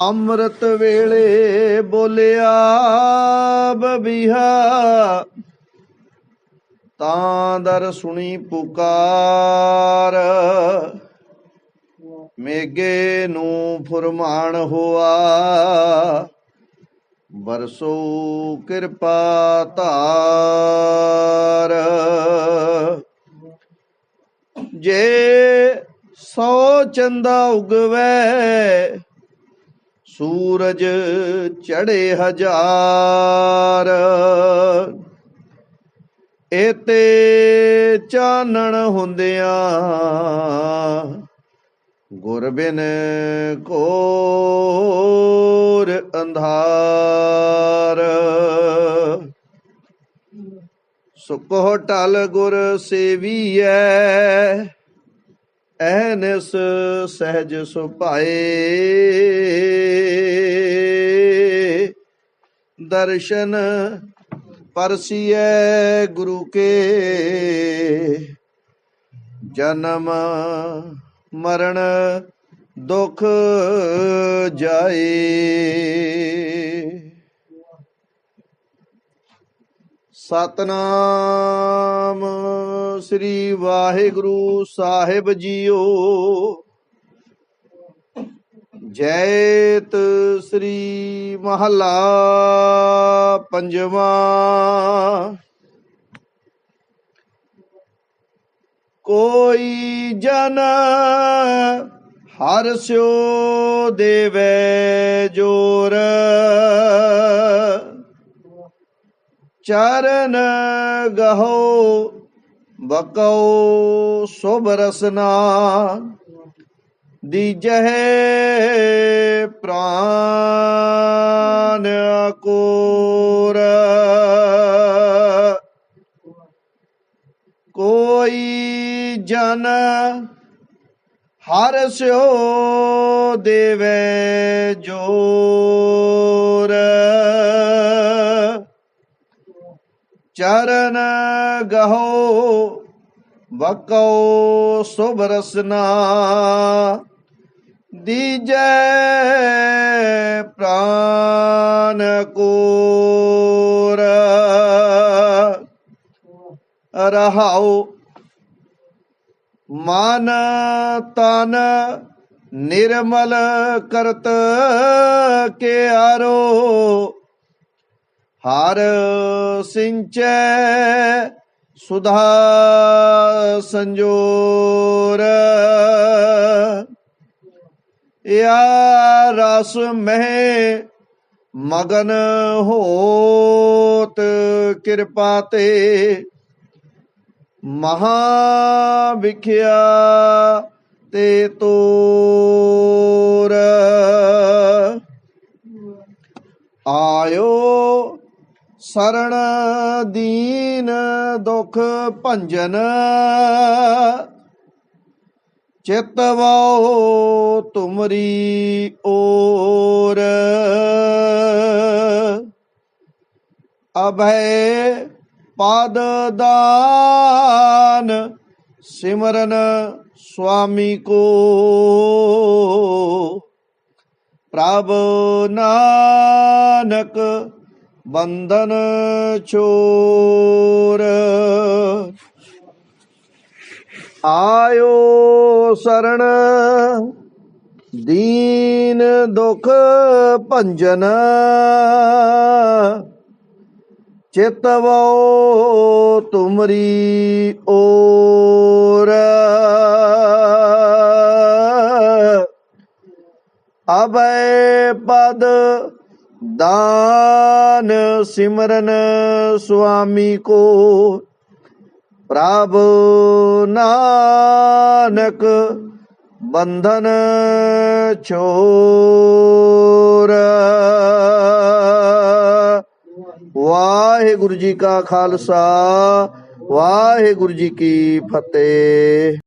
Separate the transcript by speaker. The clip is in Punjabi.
Speaker 1: ਅੰਮ੍ਰਿਤ ਵੇਲੇ ਬੋਲਿਆ, ਬਬੀਹਾ, ਤਾਂ ਦਰ ਸੁਣੀ ਪੁਕਾਰ। ਮੇਗੇ ਨੂੰ ਫੁਰਮਾਨ ਹੋਆ ਬਰਸੋ ਕਿਰਪਾ ਧਾਰ। ਜੇ ਸੋ ਚੰਦਾ ਉਗਵੈ ਸੂਰਜ ਚੜੇ ਹਜ਼ਾਰ। ਇਤੇ ਚਾਨਣ ਹੁੰਦਿਆਂ ਗੁਰ ਬਿਨ ਕੋਰ ਅੰਧਾਰ। ਸੁਕੋ ਟਲ ਗੁਰ ਸੇਵੀਐ, ਐਨਸ ਸਹਿਜ ਸੁਭਾਏ। ਦਰਸ਼ਨ ਪਰਸੀਐ ਗੁਰੂ ਕੇ। ਜਨਮ ਮਰਨ ਦੁਖ ਜਾਏ। ਸਤਨਾਮ ਸ੍ਰੀ ਵਾਹਿਗੁਰੂ ਸਾਹਿਬ ਜੀਓ। ਜੈਤ ਸ੍ਰੀ ਮਹਲਾ ਪੰਜਵਾ। ਕੋਈ ਜਨ ਹਰ ਸਿਓ ਦੇਵੇ ਜੋਰ। ਚਰਨ ਗਹੋ ਬਕਉ ਸੁਭ ਰਸਨਾ। ਦੀਜਹਿ ਪ੍ਰਾਨ ਕੋਰ ਕੋਈ ਜਨ ਹਰ ਸਿਓ ਦੇਵੇ ਜੋਰ। ਚਰਨ ਗਹੋ ਬਕਉ ਸੁਭ ਦੀਜੈ ਪ੍ਰਾਨ ਕੋਰ। ਰਹਾਉ ਮਨ ਤਨ ਨਿਰਮਲ ਕਰਤ ਕੇ ਆਰੋ ਹਰ ਸਿੰਚੈ ਸੁਧਾ ਸੰਜੋਰ। ਯਾ ਰਸ ਮਹਿ ਮਗਨ ਹੋਤ ਕਿਰਪਾ ਤੇ ਮਹਾ ਵਿਖਿਆ ਤੇ ਤੋਰ। ਆਇਓ ਸਰਣ ਦੀਨ ਦੁਖ ਭੰਜਨ ਚਿਤਵੋ ਤੁਮਰੀ ਓਰ। ਅਭੈ ਪਦ ਦਾਨ ਸਿਮਰਨ ਸੁਆਮੀ ਕੋ। ਪ੍ਰਭ ਨਾਨਕ ਬੰਧਨ ਚੋਰ ਆਇਓ ਸਰਣ ਦੀਨ ਦੁਖ ਭੰਜਨ। ਚਿਤਵੋ ਤੁਮਰੀ ਓਰ। ਅਬੈ ਪਦ ਦਾਨ ਸਿਮਰਨ ਸੁਆਮੀ ਕੋ ਪ੍ਰਭ ਨਾਨਕ ਬੰਧਨ ਛੋਰ। ਵਾਹਿਗੁਰੂ ਜੀ ਕਾ ਖਾਲਸਾ ਵਾਹਿਗੁਰੂ ਜੀ ਕੀ ਫਤਿਹ।